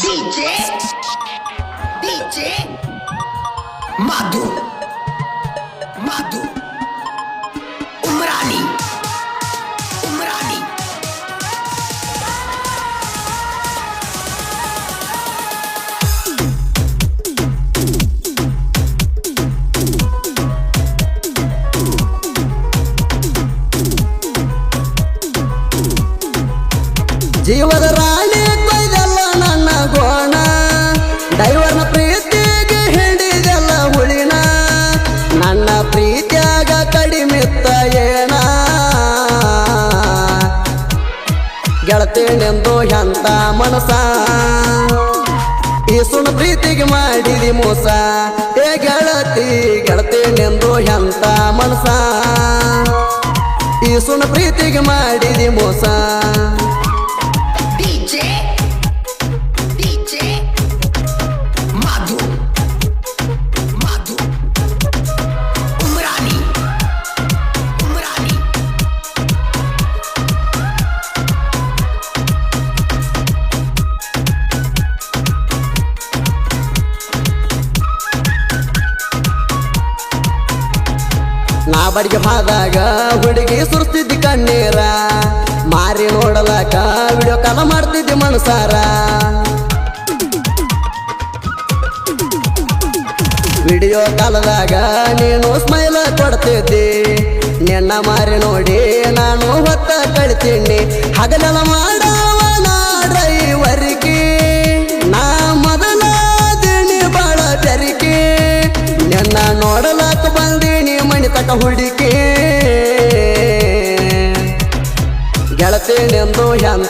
DJ DJ Madhu Madhu Umrani Umrani जीवन राय ಗೆಳತೇನೆಂದು ಎಂತ ಮನಸ ಈ ಸುಣ ಪ್ರೀತಿಗೆ ಮಾಡಿದಿ ಮೋಸ. ಏ ಗೆಳತಿ, ಗೆಳತೇನೆಂದು ಎಂತ ಮನಸ ಈ ಸುಣ ಪ್ರೀತಿಗೆ ಮಾಡಿದಿ ಮೋಸ. ನಾ ಬಾದಾಗ ಹುಡುಗಿ ಸುರಿಸ್ತಿದ್ದಿ ಕಣ್ಣೀರ. ಮಾರಿ ನೋಡಲಾಕ ವಿಡಿಯೋ ಕಾಲ ಮಾಡ್ತಿದ್ದಿ ಮನಸಾರ. ವಿಡಿಯೋ ಕಾಲದಾಗ ನೀನು ಸ್ಮೈಲ ಕೊಡ್ತಿದ್ದಿ. ನಿನ್ನ ಮಾರಿ ನೋಡಿ ನಾನು ಹೊತ್ತ ಕಳಿತೀನಿ. ಹಗಲೆಲ್ಲ ಮಾಡವ ಡ್ರೈವರಿಗೆ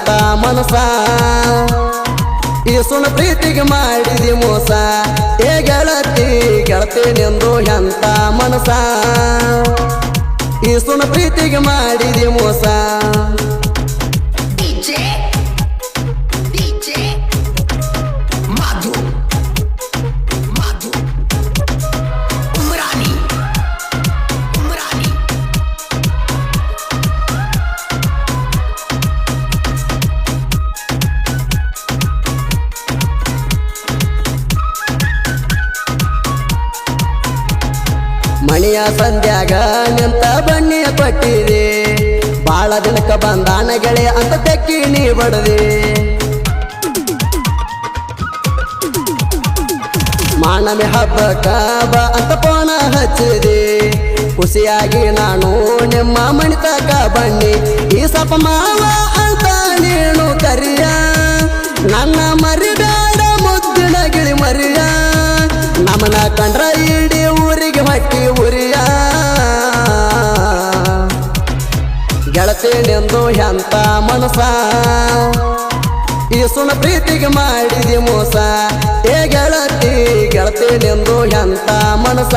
ಗೆಳತೇನೆಂದು ಮನಸ. ಈ ಸುಣ ಪ್ರೀತಿಗೆ ಮಾಡಿದಿ ಮೋಸ. ಏ ಗೆಳತಿ, ಗೆಳತೇನೆಂದು ಎಂತ ಮನಸ. ಈ ಸುಣ ಪ್ರೀತಿಗೆ ಮಾಡಿದಿ ಮೋಸ. ಮಣಿಯ ಸಂಧ್ಯಾಗ ನಿಂತ ಬಣ್ಣಿಯ ಕೊಟ್ಟಿದೆ? ಬಾಳ ದಿನಕ್ಕ ಬಂದಾನ ಗೆಳೆಯ ಅಂತ ತೆಕ್ಕಿ ನೀ ಬಡದೆ. ಮಾನವಿ ಹಬ್ಬಕ್ಕ ಬಾ ಅಂತ ಪೋಣ ಹಚ್ಚಿದೆ. ಖುಷಿಯಾಗಿ ನಾನು ನಿಮ್ಮ ಮಣಿತಕ ಬನ್ನಿ. ಈ ಸಪ ಮಾವ ಅಂತ ನೀನು ಕರಿಯ. ನನ್ನ ಮರಿಬೇಡ ಮುದ್ದಿನ ಗಿಳಿ ಮರಿಯ. ನಮ್ಮನ ಕಂಡ್ರ ಇಡೀ ಊರಿಗೆ ಹೊಟ್ಟಿ ಉರಿಯ ಗೆಳತೇನೆಂದು ಎಂತ ಮನಸ? ಈ ಸುಣ ಪ್ರೀತಿಗೆ ಮಾಡಿದಿ ಮೋಸ. ಏ ಗೆಳತಿ ಗೆಳತೇನೆಂದು ಎಂತ ಮನಸ?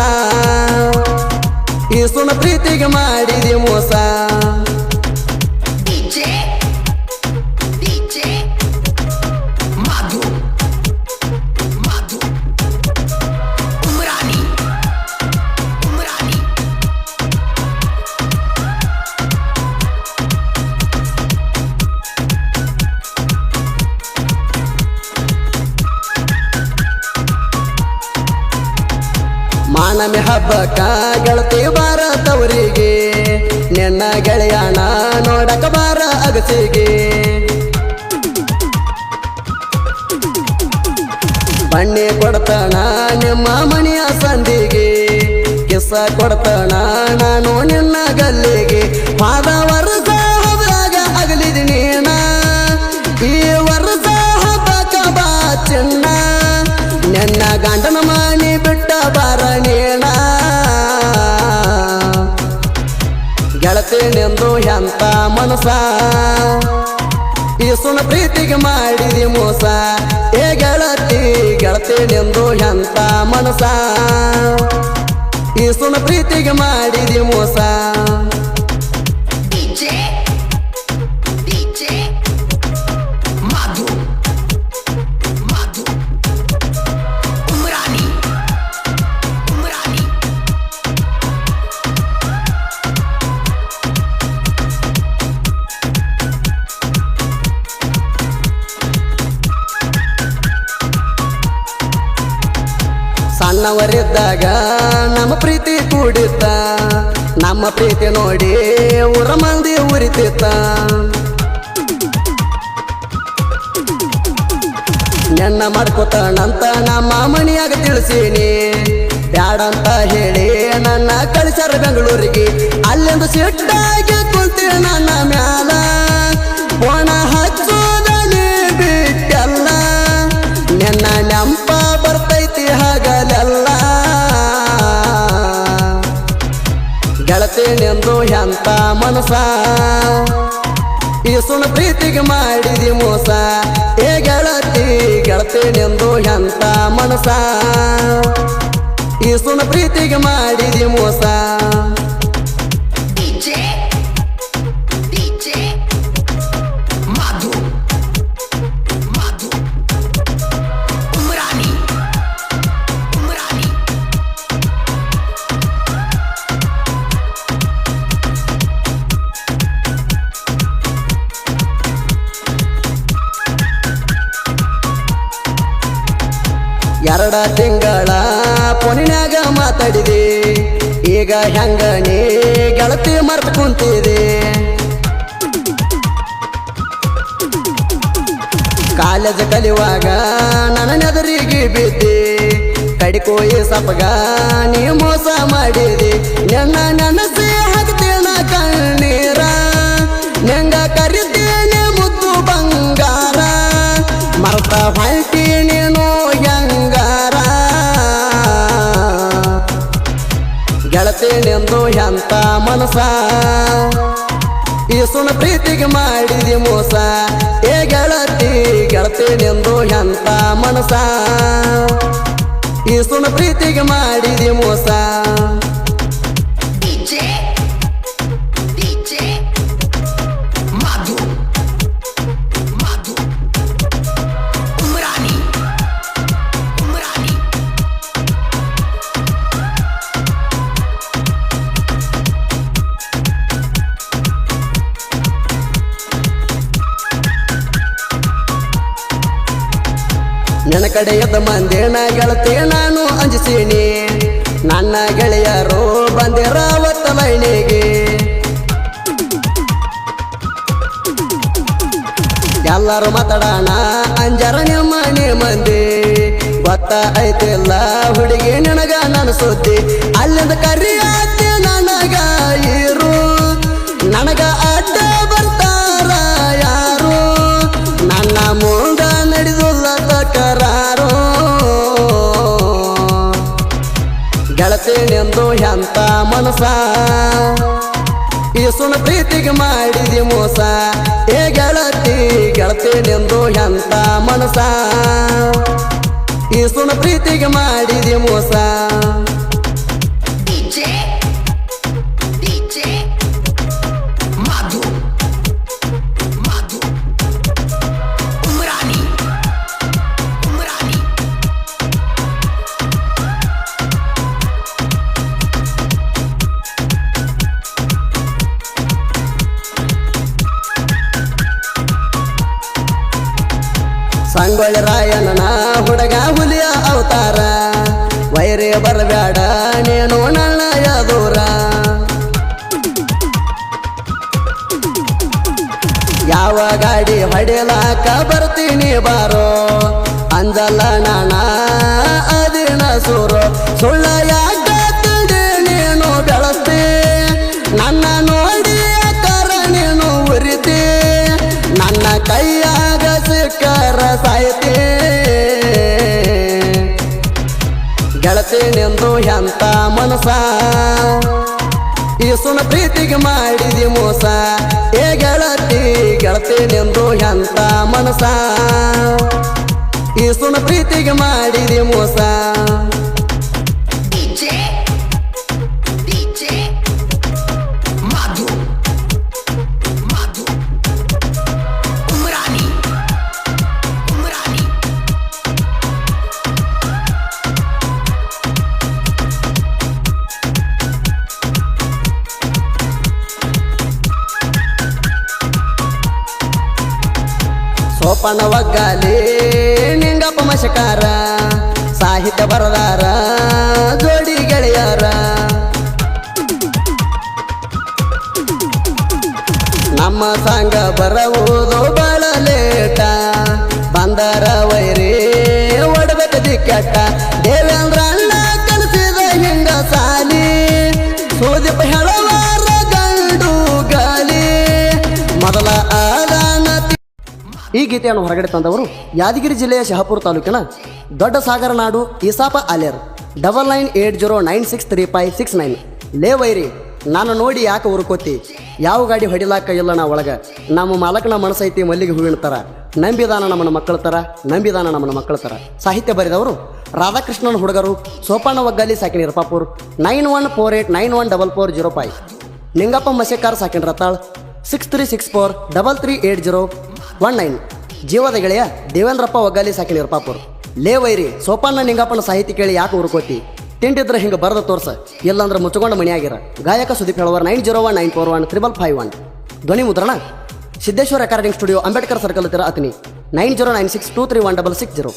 ಈ ಸುಣ ಪ್ರೀತಿಗೆ ಮಾಡಿದಿ ಮೋಸ. ಹಬ್ಬಕ್ಕ ಗೆಳತಿ ಬಾರ ತವರಿಗೆ ನಿನ್ನ ಗೆಳೆಯನ ನೋಡಕ ಬಾರ ಅಗಸಿಗೆ. ಬಣ್ಣಿ ಕೊಡ್ತಾನ ನಿಮ್ಮ ಮನೆಯ ಸಂದಿಗೆ, ಕಿಸ ಕೊಡ್ತಾನ ನಾನು ನಿನ್ನ ಗಲ್ಲಿಗೆ. ಪಾದ ವರ್ಷ ಹಬ್ಬದಾಗ ಅಗಲಿದ ನೀನ, ಈ ವರ್ಷ ಹಬ್ಬಕ್ಕ ಬಾ ಚಿನ್ನ. ನಿನ್ನ ಗಂಡನ ಗೆಳತೇನೆಂದು ಎಂತ ಮನಸ ಈ ಸುಣ ಪ್ರೀತಿಗೆ ಮಾಡಿದಿ ಮೋಸ? ಏ ಗೆಳತಿ, ಗೆಳತೇನೆಂದು ಎಂತ ಮನಸ ಈ ಸುಣ ಪ್ರೀತಿಗೆ ಮಾಡಿದಿ ಮೋಸ? ಸಣ್ಣವರಿದ್ದಾಗ ನಮ್ಮ ಪ್ರೀತಿ ಕೂಡಿತ್ತ. ನಮ್ಮ ಪ್ರೀತಿ ನೋಡಿ ಊರ ಮಂದಿ ಉರಿತಿತ್ತ. ನೆನ್ನ ಮಾಡ್ಕೋತಾನಂತ ನಮ್ಮ ಮನಿಯಾಗ ತಿಳಿಸೀನಿ. ಬ್ಯಾಡಂತ ಹೇಳಿ ನನ್ನ ಕಳಿಸ್ಯಾರ ಬೆಂಗಳೂರಿಗೆ. ಅಲ್ಲಿಂದ ಸಿಟ್ಟಾಗಿ ಕುಂತೀನಿ ನನ್ನ ಮ್ಯಾಲ ಎಂತ ಮನಸ ಈ ಸುಣ ಪ್ರೀತಿಗೆ ಮಾಡಿದಿ ಮೋಸ. ಏ ಗೆಳತಿ, ಗೆಳತೇನೆಂದು ಎಂತ ಮನಸ ಈ ಸುಣ ಪ್ರೀತಿಗೆ ಮಾಡಿದಿ ಮೋಸ. ಎರಡ ತಿಂಗಳ ಫೋನಿನಾಗ ಮಾತಾಡಿದೆ. ಈಗ ಹೆಂಗ ನೀ ಗೆಳತಿ ಮರ್ತು ಕುಂತಿದೆ? ಕಾಲೇಜ್ ಕಲಿಯುವಾಗ ನನ್ನ ನೆದರಿಗೆ ಬಿದ್ದೆ. ಕಡಿಕೋಯಿ ಸಪಗ ನೀ ಮೋಸ ಮಾಡಿದೆ. ನನ್ನ ನನಸೆ ಹಾಕ್ತೇನ ಕಣ್ಣೀರ ಎಂತ ಮನಸ ಈ ಸುಣ ಪ್ರೀತಿಗೆ ಮಾಡಿದಿ ಮೋಸ? ಏ ಗೆಳತಿ, ಗೆಳತೇನೆಂದು ಎಂತ ಮನಸ ಈ ಸುಣ ಪ್ರೀತಿಗೆ ಮಾಡಿದಿ ಮೋಸ? ನನ್ನ ಕಡೆಯದ ಮಂದೇನ ಗೆಳತಿ ನಾನು ಅಂಜಿಸೀನಿ. ನನ್ನ ಗೆಳೆಯರು ಬಂದಿರಾವತ್ತ ಮೈನಿಗೆ ಎಲ್ಲರೂ ಮಾತಾಡೋಣ, ಅಂಜರ ನಿಮ್ಮ ಮಂದಿ. ಗೊತ್ತ ಐತಿಲ್ಲ ಹುಡುಗಿ ನಿನಗ ನನ್ನ ಸುದ್ದಿ. ಅಲ್ಲಿಂದ ಕರಿಯಾತಿ ನನಗ ಇರು ನನಗ ಅಡ್ಡ ಗೆಳತೇನೆಂದು ಎಂತ ಮನಸ? ಈ ಸುಣ ಪ್ರೀತಿಗೆ ಮಾಡಿದಿ ಮೋಸ? ಏ ಗೆಳತಿ ಗೆಳತೇನೆಂದು ಎಂತ ಮನಸ? ಈ ಸುಣ ಪ್ರೀತಿಗೆ ಮಾಡಿದಿ ಮೋಸ? ವೈರೇ ಬರಬೇಡ ನೀನು ನನ್ನ ಯಾದೂರ. ಯಾವ ಗಾಡಿ ಹೊಡಿಲಾಕ ಬರ್ತೀನಿ ಬಾರೋ ಅಂದಲ್ಲ ನಾಣ ಅದಿನ ಸೂರು. ಸುಳ್ಳ ಯಾಕ ನೀನು ಬೆಳಸ್ತಿ? ನನ್ನ ನೋಡಿ ಕರ ನೀನು ಉರಿತಿ? ನನ್ನ ಕೈಯಾಗ ಸಿಕ್ಕರ ಸಾಯ್ತಿ? ಮನಸ ಈ ಸುನ ಪ್ರೀತಿಗೆ ಮಾಡಿದಿ ಮೋಸ? ಏ ಗೆಳತಿ, ಗೆಳತೇನೆಂದು ಎಂತ ಮನಸ ಈ ಸುನ ಪ್ರೀತಿಗೆ ಮಾಡಿದಿ ಮೋಸ? ಪನವಗ್ಗಾಲಿ ಒಗ್ಗಾಲಿ ನಿಂಗಪ್ಪ ಮಶಕಾರ, ಸಾಹಿತ್ಯ ಬರದಾರ, ಜೋಡಿ ಗೆಳೆಯಾರ. ನಮ್ಮ ಸಾಂಗ ಬರಬಹುದು ಬಳಲೇಟ ಬಂದರ ವೈರಿ ಒಡಬೇಕು ದಿಕ್ಕಟ್ಟ. ಈ ಗೀತೆಯನ್ನು ಹೊರಗಡೆ ತಂದವರು ಯಾದಗಿರಿ ಜಿಲ್ಲೆಯ ಶಹಾಪುರ ತಾಲೂಕಿನ ದೊಡ್ಡ ಸಾಗರ ನಾಡು ಇಸಾಪ ಆಲೇರ್ double nine eight zero nine six three five six nine. ಲೇ ವೈರಿ, ನಾನು ನೋಡಿ ಯಾಕೆ ಉರ್ಕೋತಿ ಯಾವ ಗಾಡಿ ಹೊಡಿಲಾಕ ಇಲ್ಲ ನಾ ಒಳಗ. ನಮ್ಮ ಮಾಲಕನ ಮನಸ್ಸೈತಿ ಮಲ್ಲಿಗೆ ಹೂವಿನ ಥರ ನಂಬಿದಾನ ನಮ್ಮನ ಮಕ್ಕಳ ಥರ ನಂಬಿದಾನ ನಮ್ಮನ ಮಕ್ಕಳ ಥರ ಸಾಹಿತ್ಯ ಬರೆದವರು ರಾಧಾಕೃಷ್ಣನ ಹುಡುಗರು ಸೋಪಾನ ಒಗ್ಗಲಿ ಸಾಕಿನ ರಪಾಪುರ್ nine one four eight nine one double four zero five. Ningappa ಮಸೇಕಾರ್ ಸಾಕಿನ ರತಾಳ್. Six three six four double three eight zero one nine. ಜೀವದ ಗೆಳೆಯ ದೇವೇಂದ್ರಪ್ಪ ಒಗ್ಗಾಲಿ ಸಾಕಿನ ಪಾಪುರ್ ಲೇ ವೈರಿ, ಸೋಪಾನ ನಿಂಗಪ್ಪನ ಸಾಹಿತಿ ಕೇಳಿ ಯಾಕೆ ಉರ್ಕೋತಿ? ತಿಂಡಿದ್ರೆ ಹಿಂಗೆ ಬರದ ತೋರ್ಸ. ಇಲ್ಲಾಂದ್ರೆ ಮುಚ್ಚಗೊಂಡ ಮಣಿಯಾಗಿರ ಗಾಯಕ Sudeep ಹೇಳುವರ್ nine zero one, nine four one, triple five one. ಧ್ವನಿ ಮುದ್ರಣ? Siddeshwara recording studio Ambedkar circle ಹತ್ತಿರ Athani nine zero nine six two three one double six zero.